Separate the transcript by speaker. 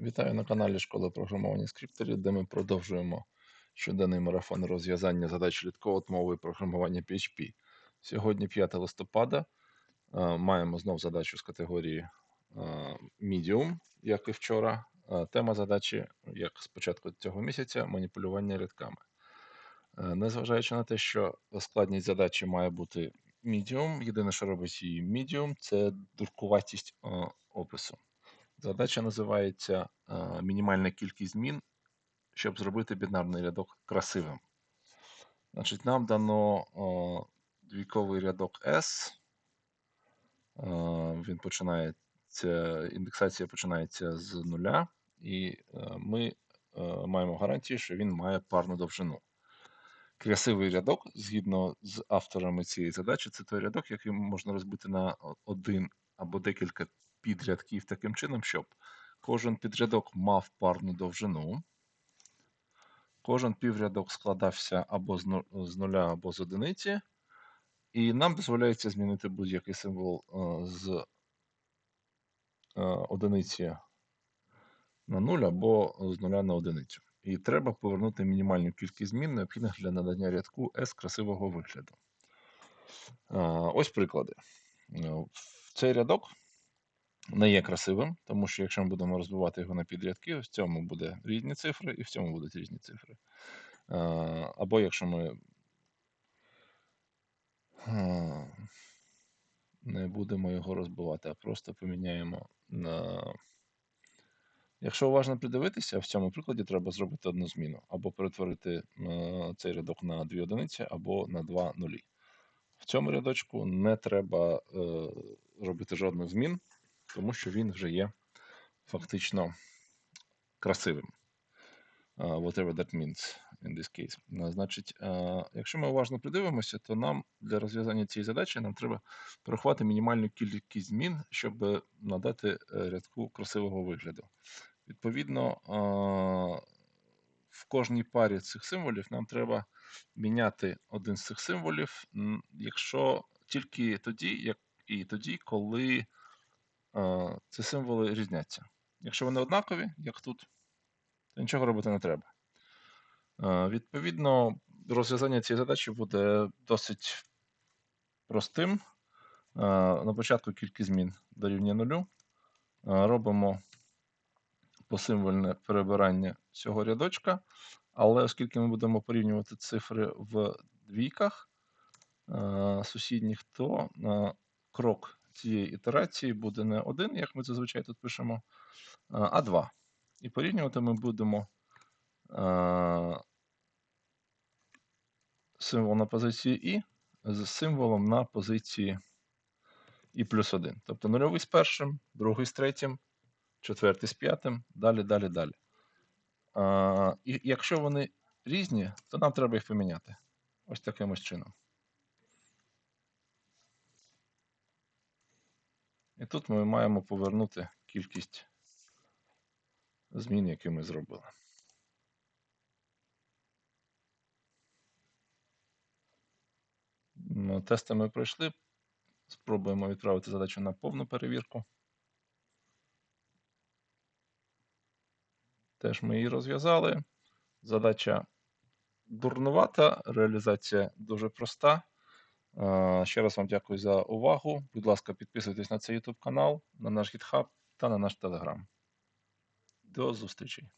Speaker 1: Вітаю на каналі Школи програмування скрипторів, де ми продовжуємо щоденний марафон розв'язання задач рідкого мовою програмування PHP. Сьогодні 5 листопада. Е, Маємо знов задачу з категорії е, Medium, як і вчора. Е, Тема задачі, як з початку цього місяця, маніпулювання рядками. Незважаючи на те, що складність задачі має бути medium, єдине, що робить її medium, це дуркуватість опису. Задача називається е, мінімальна кількість змін, щоб зробити бінарний рядок красивим. Значить, нам дано о, двійковий рядок S. Е, Він починається, індексація починається з нуля, і е, ми е, маємо гарантію, що він має парну довжину. Красивий рядок, згідно з авторами цієї задачі, це той рядок, який можна розбити на один або декілька підрядків таким чином, щоб кожен підрядок мав парну довжину, кожен піврядок складався або з ну- нуля, або з одиниці, і нам дозволяється змінити будь-який символ е, з е, одиниці на 0 або з нуля на одиницю. І треба повернути мінімальну кількість змін, необхідних для надання рядку S красивого вигляду. Ось приклади. Е, Цей рядок не є красивим, тому що якщо ми будемо розбивати його на підрядки, в цьому буде різні цифри, і в цьому будуть різні цифри. Або якщо ми не будемо його розбивати, а просто поміняємо на. Якщо уважно придивитися, в цьому прикладі треба зробити одну зміну, або перетворити е, цей рядок на дві одиниці, або на два нулі. Цьому рядочку не треба е, робити жодних змін, тому що він вже є фактично красивим. Е, Whatever that means in this case. Е, Значить, е, якщо ми уважно придивимося, то нам для розв'язання цієї задачі нам треба порахувати мінімальну кількість змін, щоб надати рядку красивого вигляду. Відповідно, е, в кожній парі цих символів нам треба міняти один з цих символів, якщо тільки тоді, як і тоді, коли е, ці символи різняться. Якщо вони однакові, як тут, то нічого робити не треба. Е, Відповідно, розв'язання цієї задачі буде досить простим. Е, На початку кількість змін дорівнює нулю. Е, Робимо посимвольне перебирання цього рядочка, але оскільки ми будемо порівнювати цифри в двійках е, сусідніх, то е, крок цієї ітерації буде не один, як ми зазвичай тут пишемо, е, а два. І порівнювати ми будемо е, символ на позиції І з символом на позиції І плюс 1. Тобто нульовий з першим, другий з третім, четвертий з п'ятим, далі, далі, далі. А, і якщо вони різні, то нам треба їх поміняти. Ось таким ось чином. І тут ми маємо повернути кількість змін, які ми зробили. Ну, Тести ми пройшли. Спробуємо відправити задачу на повну перевірку. Теж ми її розв'язали. Задача дурнувата, реалізація дуже проста. Ще раз вам дякую за увагу. Будь ласка, підписуйтесь на цей YouTube канал, на наш GitHub та на наш Telegram. До зустрічі!